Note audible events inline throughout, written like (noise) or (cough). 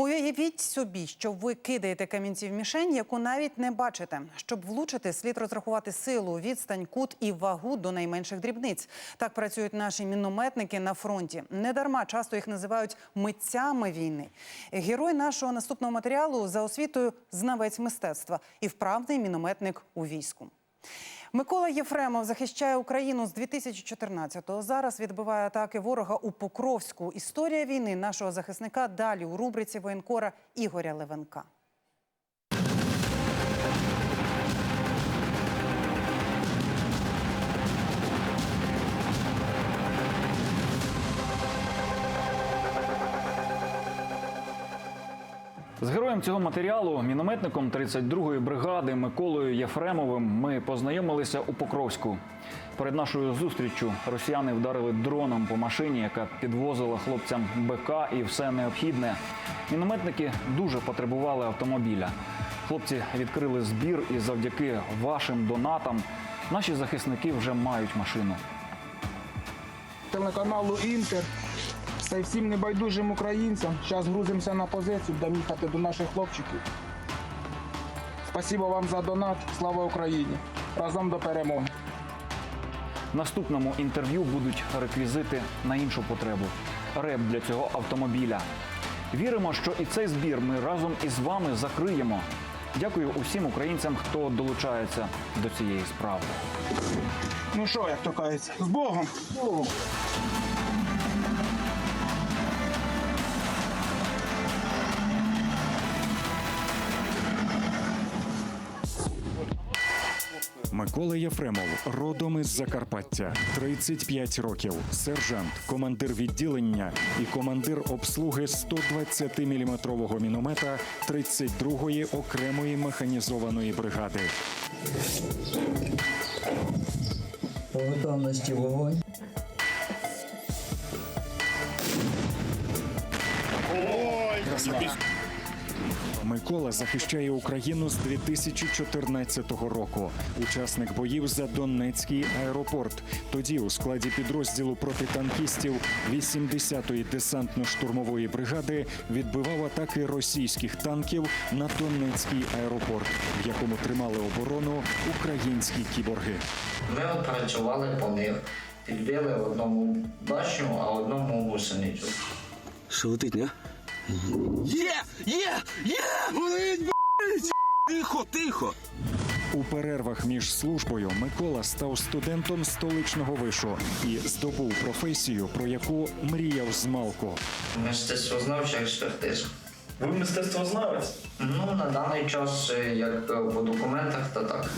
Уявіть собі, що ви кидаєте камінці в мішень, яку навіть не бачите. Щоб влучити, слід розрахувати силу, відстань, кут і вагу до найменших дрібниць. Так працюють наші мінометники на фронті. Недарма часто їх називають митцями війни. Герой нашого наступного матеріалу за освітою знавець мистецтва і вправний мінометник у війську. Микола Єфремов захищає Україну з 2014-го. Зараз відбиває атаки ворога у Покровську. Історія війни нашого захисника далі у рубриці воєнкора Ігоря Левенка. З героєм цього матеріалу, мінометником 32-ї бригади Миколою Єфремовим, ми познайомилися у Покровську. Перед нашою зустріччю росіяни вдарили дроном по машині, яка підвозила хлопцям БК і все необхідне. Мінометники дуже потребували автомобіля. Хлопці відкрили збір, і завдяки вашим донатам наші захисники вже мають машину. телеканалу Інтер. Та й всім небайдужим українцям. Зараз грузимося на позицію, будемо їхати до наших хлопчиків. Спасибо вам за донат. Слава Україні! Разом до перемоги! В наступному інтерв'ю будуть реквізити на іншу потребу реп для цього автомобіля. Віримо, що і цей збір ми разом із вами закриємо. Дякую усім українцям, хто долучається до цієї справи. Ну що, як то кажеться, з Богом! З Богом! Микола Єфремов, родом із Закарпаття, 35 років, сержант, командир відділення і командир обслуги 120-мм міномета 32-ї окремої механізованої бригади. По готовності вогонь. Микола захищає Україну з 2014 року. Учасник боїв за Донецький аеропорт. Тоді у складі підрозділу протитанкістів 80-ї десантно-штурмової бригади відбивав атаки російських танків на Донецький аеропорт, в якому тримали оборону українські кіборги. Ми опрацювали по них, підбили одному башню, а одному гусеницю. Що не? Є! Є! Є! Горить, блядь! Тихо, тихо! У перервах між службою Микола став студентом столичного вишу і здобув професію, про яку мріяв змалку. Мистецтвознавча експертиза. Ви мистецтвознавець? Ну, на даний час, е, як е, по документах, то так.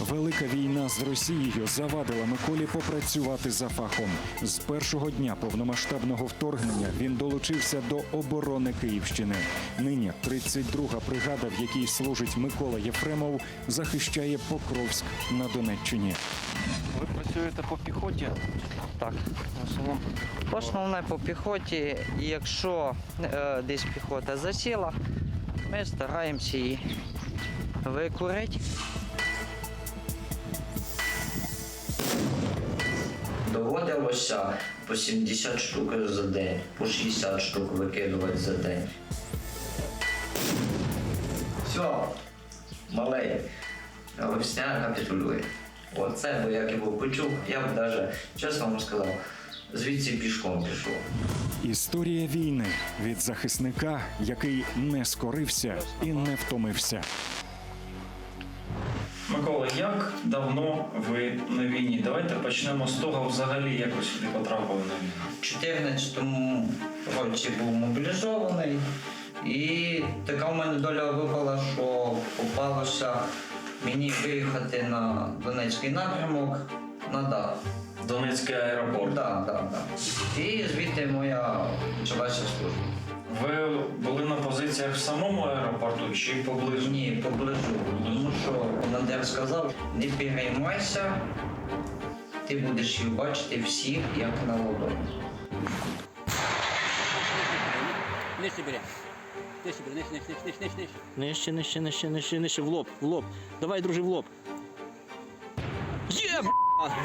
Велика війна з Росією завадила Миколі попрацювати за фахом. З першого дня повномасштабного вторгнення він долучився до оборони Київщини. Нині 32-га бригада, в якій служить Микола Єфремов, захищає Покровськ на Донеччині. Ви працюєте по піхоті? Так, в основному. Основне по піхоті, якщо е, десь піхота засіла, ми стараємося її викурити. Доводилося по 70 штук за день, по 60 штук викидувати за день. Все, малий, весня капітулює. Оце, бо як його почув, я б навіть, чесно вам сказав, звідси пішком пішов. Історія війни від захисника, який не скорився і не втомився. Микола, як давно ви на війні? Давайте почнемо з того, взагалі, як ви сюди потрапили на війну. У 2014 році був мобілізований, і така в мене доля випала, що попалося мені виїхати на Донецький напрямок на дах. Донецький аеропорт. Да, да, да. І звідти моя почалася служба. Ви були на позиціях в самому аеропорту чи поблизу? Ні, поблизу. Тому що командир сказав, не переймайся, ти будеш їх бачити всіх, як на ладоні. Нижче бери. Нижче бери, нижче, нижче, нижче, нижче, нижче. Нижче, нижче, нижче, нижче, нижче, в лоб, в лоб. Давай, друже, в лоб.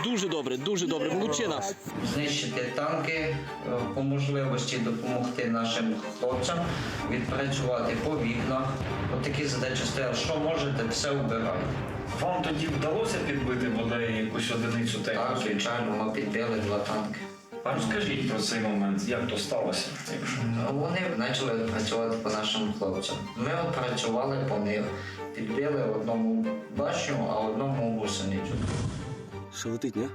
Дуже добре, дуже добре. Молодчина. знищити танки, е, по можливості допомогти нашим хлопцям відпрацювати по вікнах. От такі задачі стоять. Що можете, все вбирайте. Вам тоді вдалося підбити бодай якусь одиницю Так, звичайно, ми підбили два танки. А розкажіть про цей момент, як то сталося? Якщо... Ну, Вони почали працювати по нашим хлопцям. Ми працювали по них, підбили одному башню, а одному гусеницю. Що летить, ні?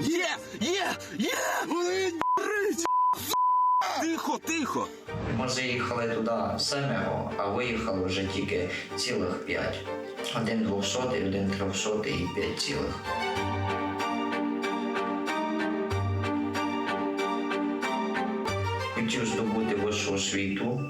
Є! Є! Є! Вони Тихо, тихо! Ми заїхали туди семеро, а виїхали вже тільки цілих п'ять. Один двохсотий, один трьохсотий і п'ять цілих. Хотів здобути вищу освіту.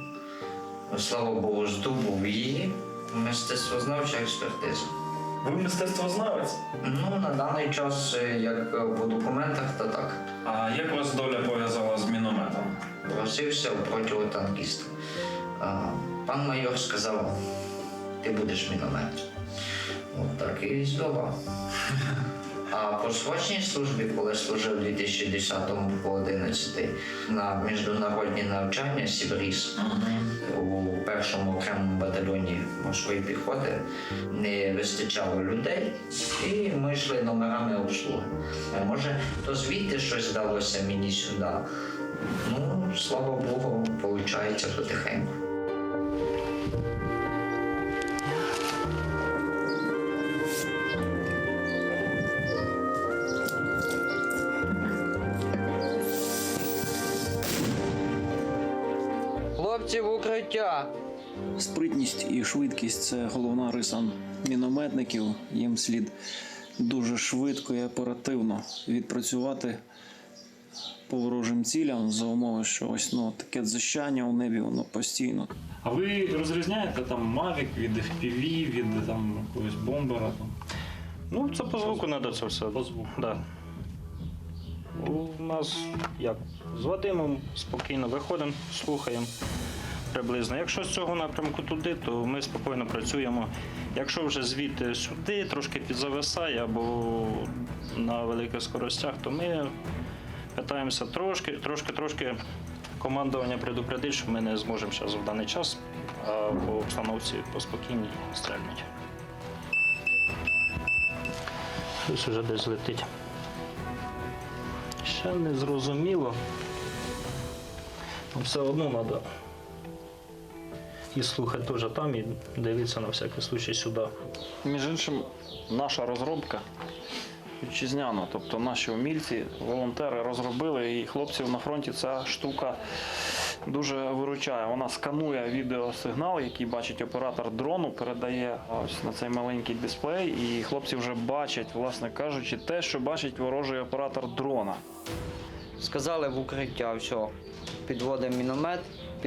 Слава Богу, здобув її. Мистецтвознавча експертиза. Ви мистецтвознавець? Ну, на даний час, е, як е, по документах, то так. А як вас доля пов'язала з мінометом? Просився в противотанкіста. Пан майор сказав, ти будеш міномет. От так і здобав. (laughs) А по срочній службі, коли служив у 2010 по 11 на міжнародні навчання Сібріс у першому окремому батальйоні морської піхоти не вистачало людей, і ми йшли номерами обслуги. Може, то звідти щось здалося мені сюди. Ну, слава Богу, виходить потихеньку. Хлопці в укриття. Спритність і швидкість це головна риса мінометників. Їм слід дуже швидко і оперативно відпрацювати по ворожим цілям за умови, що ось ну таке дзищання у небі, воно постійно. А ви розрізняєте там Mavic від FPV, від там якогось бомбера? Там? Ну, це по звуку треба це все. По звуку. Да. У нас як? З Вадимом спокійно виходимо, слухаємо приблизно. Якщо з цього напрямку туди, то ми спокійно працюємо. Якщо вже звідти сюди трошки підзависає або на великих скоростях, то ми питаємося трошки, трошки, трошки командування предупредить, що ми не зможемо зараз в даний час, а по обстановці поспокійній стрельнуть. Щось уже десь летить. Ще не зрозуміло. Все одно треба і слухати теж там, і дивитися на всякий случай сюди. Між іншим, наша розробка вітчизняна, тобто наші умільці, волонтери розробили, і хлопців на фронті ця штука дуже виручає. Вона сканує відеосигнал, який бачить оператор дрону, передає ось на цей маленький дисплей, і хлопці вже бачать, власне кажучи, те, що бачить ворожий оператор дрона. Сказали в укриття, все. Підводимо міномет,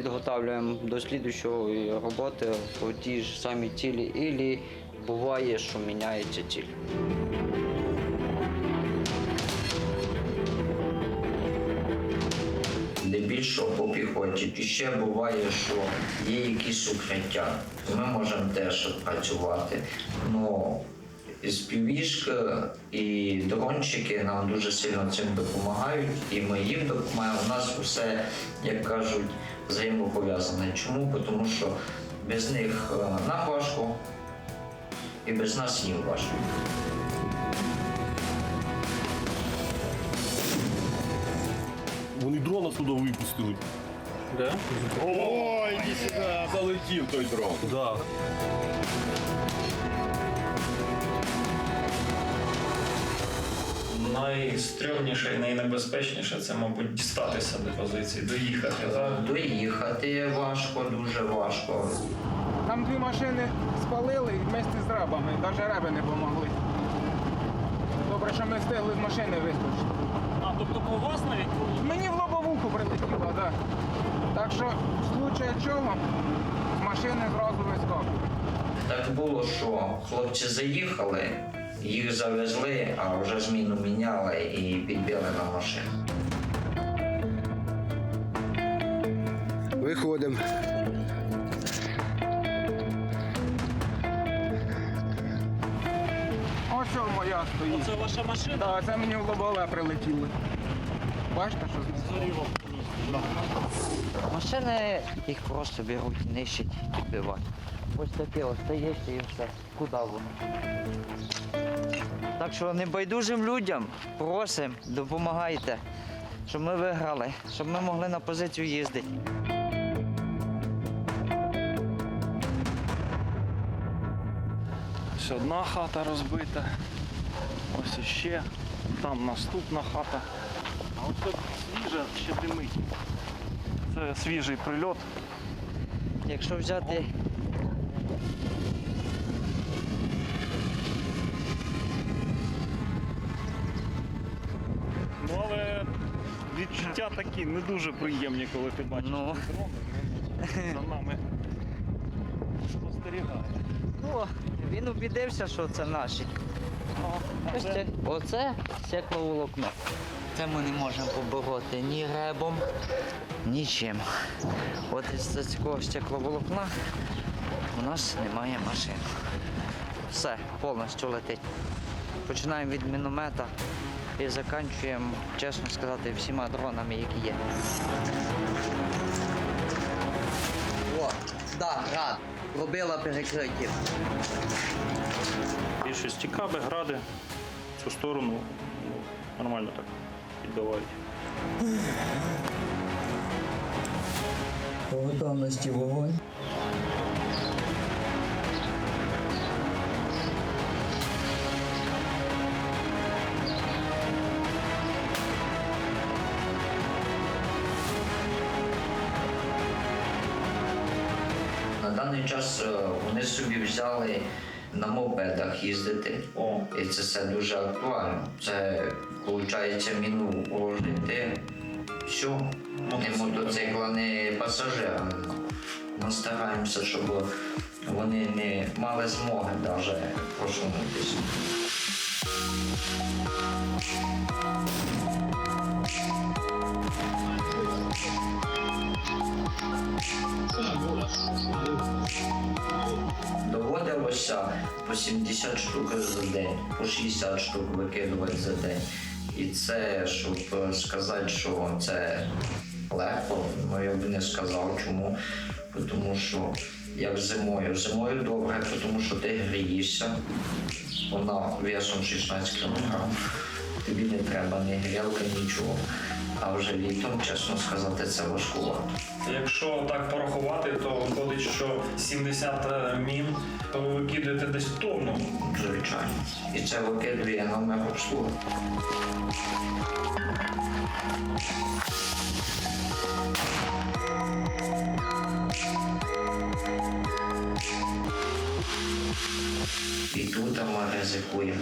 підготовлюємо до слідчої роботи по тій ж самій цілі, і буває, що міняється ціль. Здебільшого по піхоті. І ще буває, що є якісь укриття. Ми можемо теж працювати. Ну, співішка і дрончики нам дуже сильно цим допомагають, і ми їм допомагаємо. У нас все, як кажуть, взаємопов'язане. Чому? Тому що без них е, нам важко, і без нас їм важко. Вони дрона туди випустили. Да? Ой, сюди. Залетів той дрон. Да. Найстрьомніше і найнебезпечніше це, мабуть, дістатися до позиції, доїхати. Так? Доїхати важко, дуже важко. Там дві машини спалили і вместе з рабами, навіть раби не допомогли. Добре, що ми встигли з машини вискочити. А, тобто по вас навіть? Мені в лобовуху прилетіло, так. Да. Так що, в случае чого, з машини зразу вискокуємо. Так було, що хлопці заїхали, їх завезли, а вже зміну міняли і підбили на машину. Виходимо. Ось моя стоїть. Це ваша машина? Так, це мені в лобове прилетіло. Бачите, що з? Машини їх просто беруть, нищать, підбивають. Ось таке остається і все. Куди воно? Так що небайдужим людям просимо, допомагайте, щоб ми виграли, щоб ми могли на позицію їздити. Ось одна хата розбита. Ось іще. Там наступна хата. А ось тут свіжа ще димить. Це свіжий прильот. Якщо взяти Ну але відчуття такі не дуже приємні, коли ти бачиш Ну. Вони За нами спостерігають. Ну, він убідився, що це наші. Ось це- Оце стекловолокно. Це ми не можемо побороти ні ребом, нічим. От із цього стекловолокна у нас немає машин. Все, повністю летить. Починаємо від міномета і закінчуємо, чесно сказати, всіма дронами, які є. О, да, рад. Робила перекриття. Більшості каби, гради. В цю сторону ну, нормально так підбивають. По готовності вогонь. На даний час е, вони собі взяли на мопедах їздити. О, І це все дуже актуально. Це виходить міну положити все. Не мотоцикла, не пасажира. Ми стараємося, щоб вони не мали змоги навіть просунутися. Доводилося по 70 штук за день, по 60 штук викидувати за день. І це, щоб сказати, що це легко, ну я б не сказав чому. Тому що як зимою. Зимою добре, тому що ти грієшся. Вона весом 16 кг. Тобі не треба ні грілка, нічого. А вже літом, чесно сказати, це важкувато. Якщо так порахувати, то виходить, що 70 мін, то ви викидаєте десь тонну. Звичайно. І це викидує номер обслуги. І тут ми ризикуємо,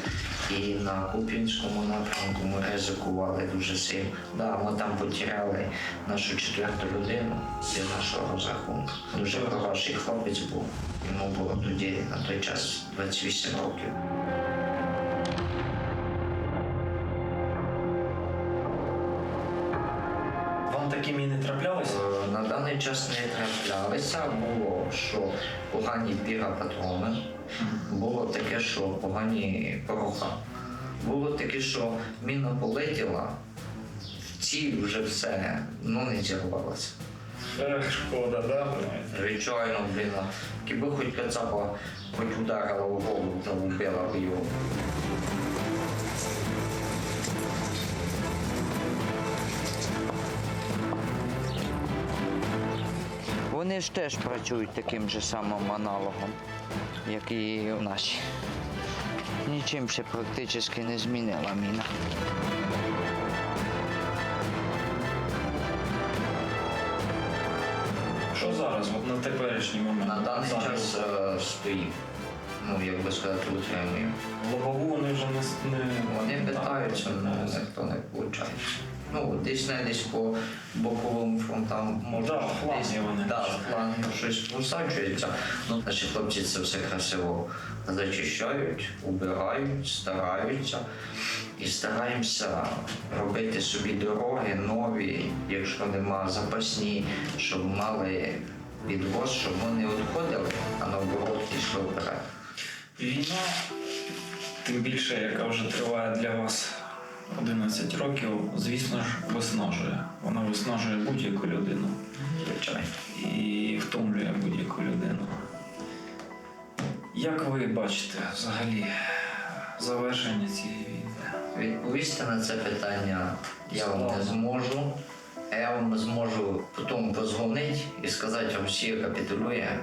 і на Куп'янському напрямку ми ризикували дуже сильно. Да, ми там потеряли нашу четверту людину з нашого розрахунку. Дуже хороший хлопець був. Йому було тоді на той час 28 років. Вам такі міни траплялися? Е, На даний час не траплялися. Було, що погані піропатрони, було таке, що погані пороха. Було таке, що міна полетіла, в ціль вже все, ну не зірвалося. Ех, шкода, да? Звичайно, блін, якби хоч кацапа хоч ударила в голову та вбила б його. Вони ж теж працюють таким же самим аналогом, як і в наші. Нічим ще практично не змінила міна. Що зараз, от на теперішній момент? На даний Зараз. час е, стоїть, ну як би сказати, утримуємо. Лобову вони вже не... не... Вони питаються, але ніхто не виходить. Ну, десь не десь по боковим фронтам може. Да, десь, вони. Да, фланги щось просаджується. Ну, наші хлопці це все красиво зачищають, убирають, стараються. І стараємося робити собі дороги нові, якщо нема запасні, щоб мали відвоз, щоб вони не відходили, а наоборот йшли вперед. Війна тим більше, яка вже триває для вас 11 років, звісно ж, виснажує. Вона виснажує будь-яку людину. Звичайно. І втомлює будь-яку людину. Як ви бачите взагалі завершення цієї війни? Відповісти на це питання я вам не зможу. Я вам зможу потім позвонити і сказати, Росія капітулює.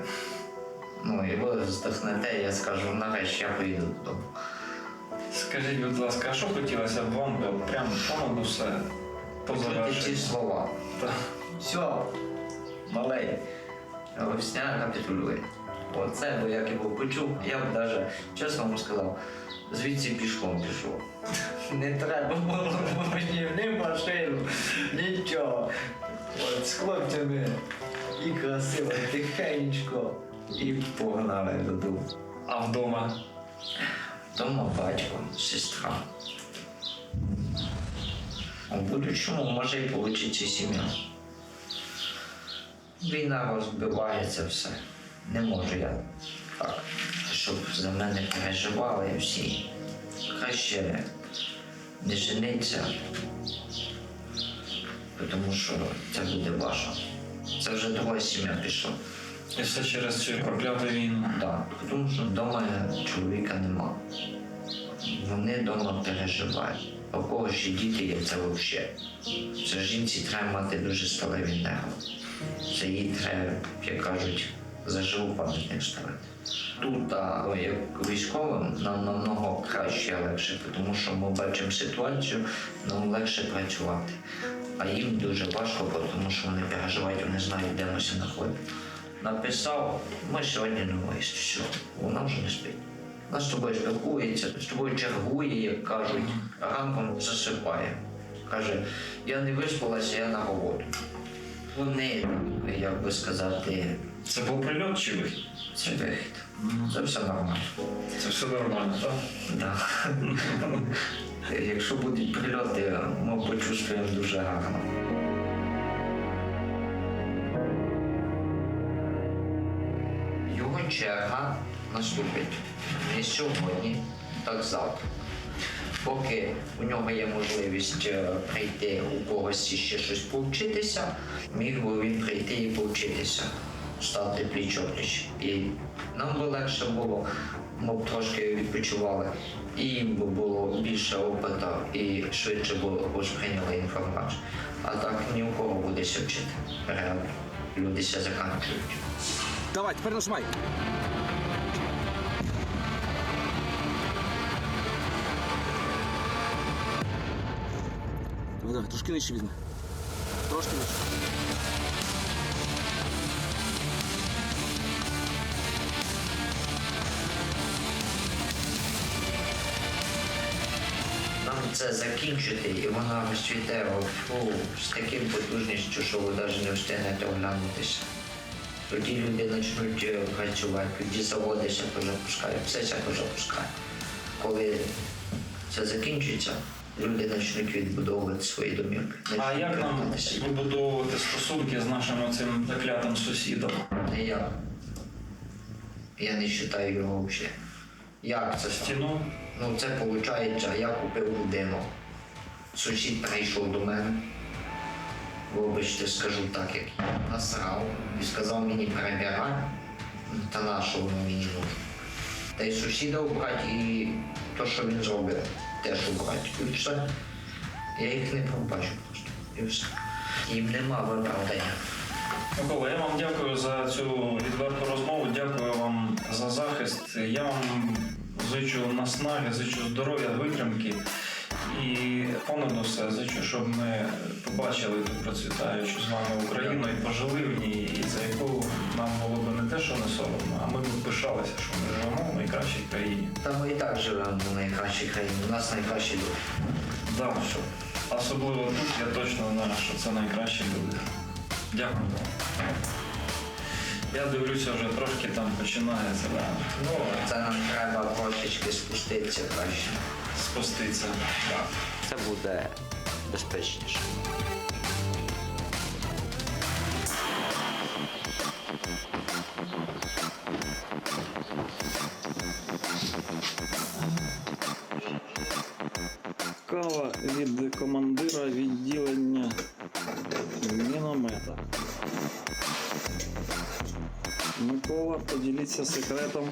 Ну і ви здохнете, я скажу, нарешті я поїду додому. Скажіть, будь ласка, а що хотілося б вам би прямо понад усе по Почути ці слова. Так. Все, малий, Росія капітулює. Оце би як його почув, я б навіть чесно вам сказав, звідси пішком пішов. Не треба було мені ні машину, нічого. От з хлопцями і красиво, тихенько, і погнали додому. А вдома? Дома батько, сестра. У будущому може і получиться сім'я. Війна розбивається все. Не можу я так, щоб за мене переживали всі. Краще не жениться, тому що це буде ваша. Це вже друга сім'я пішла. І все через цю прокляту війну. Так, тому що вдома чоловіка нема. Вони вдома переживають. У кого ще діти є, це взагалі. Це жінці треба мати дуже сталеві нерви. Це їй треба, як кажуть, заживу пам'ятник ставити. Тут, а, як військовим, нам намного краще і легше, тому що ми бачимо ситуацію, нам легше працювати. А їм дуже важко, тому що вони переживають, вони знають, де ми знаходимо. Написав, ми сьогодні виїзд, все, вона вже не спить. Вона з тобою спілкується, з тобою чергує, як кажуть, а ранком засипає. Каже, я не виспалася, я на роботу. Вони, як би сказати, Це був прильот чи вихід? це вихід. Це все нормально. Це все нормально, так? Да. (laughs) Якщо будуть прильоти, ми почувствуємо дуже гарно. Наступить не сьогодні, так завтра. Поки у нього є можливість е, прийти у когось і ще щось повчитися, міг би він прийти і повчитися, стати пліч-опліч. І нам би легше було, ми б трошки відпочивали, і їм би було більше опиту і швидше було сприйняли інформацію. А так ні у кого буде ся вчити. Реально. Люди ся заканчують. Давай, тепер нажимай. Давай, трошки нижче візьми. Трошки нижче. Нам це закінчити, і вона розцвіте фу, з таким потужністю, що ви навіть не встигнете оглянутися. Тоді люди почнуть е, працювати, тоді заводи ся запускають, все ся запускає. Коли це закінчиться, люди почнуть відбудовувати свої домівки. А як нам вибудовувати стосунки з нашим цим заклятим сусідом? Не я. Я не вважаю його взагалі. Як це? Стіну? Ну, це виходить, я купив будинок. Сусід прийшов до мене. Вибачте, скажу так, як я насрав і сказав мені перебирай, та на що воно мені нужно. Та й сусіда обрати і то, що він зробив, теж обрати. І все. Я їх не пробачу просто. І все. Їм нема виправдання. Микола, я вам дякую за цю відверту розмову. Дякую вам за захист. Я вам зичу наснаги, зичу здоров'я, витримки. І понад усе зичу, щоб ми побачили ту процвітаючу з вами Україну і пожили в ній, і за яку нам було б не те, що не соромно, а ми б пишалися, що ми живемо в найкращій країні. Та ми і так живемо в найкращій країні. У нас найкращі люди. Да, що особливо тут я точно знаю, що це найкращі люди. Дякую. Я дивлюся, вже трошки там починається да, Ну, це нам треба трошечки спуститися краще. Спуститися. Так. Це буде безпечніше. Кава від командира відділення міномета. Микола, поділіться секретом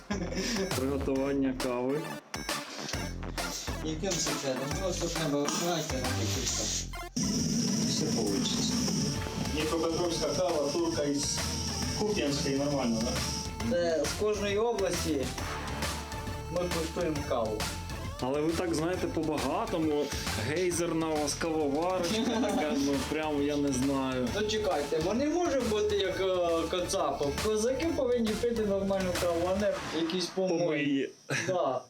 (laughs) приготування кави. Яким секретом? Просто треба вибирати на якісь Все вийде. Дніпропетровська кава, турка із Куп'янської, нормально, так? Це з кожної області ми куштуємо каву. Але ви так знаєте по-багатому. Гейзерна у вас кавоварочка така, (laughs) ну прям я не знаю. Ну чекайте, вони може бути як е, кацапи. Козаки повинні пити нормальну каву, а не якісь помої. Помиї. Да.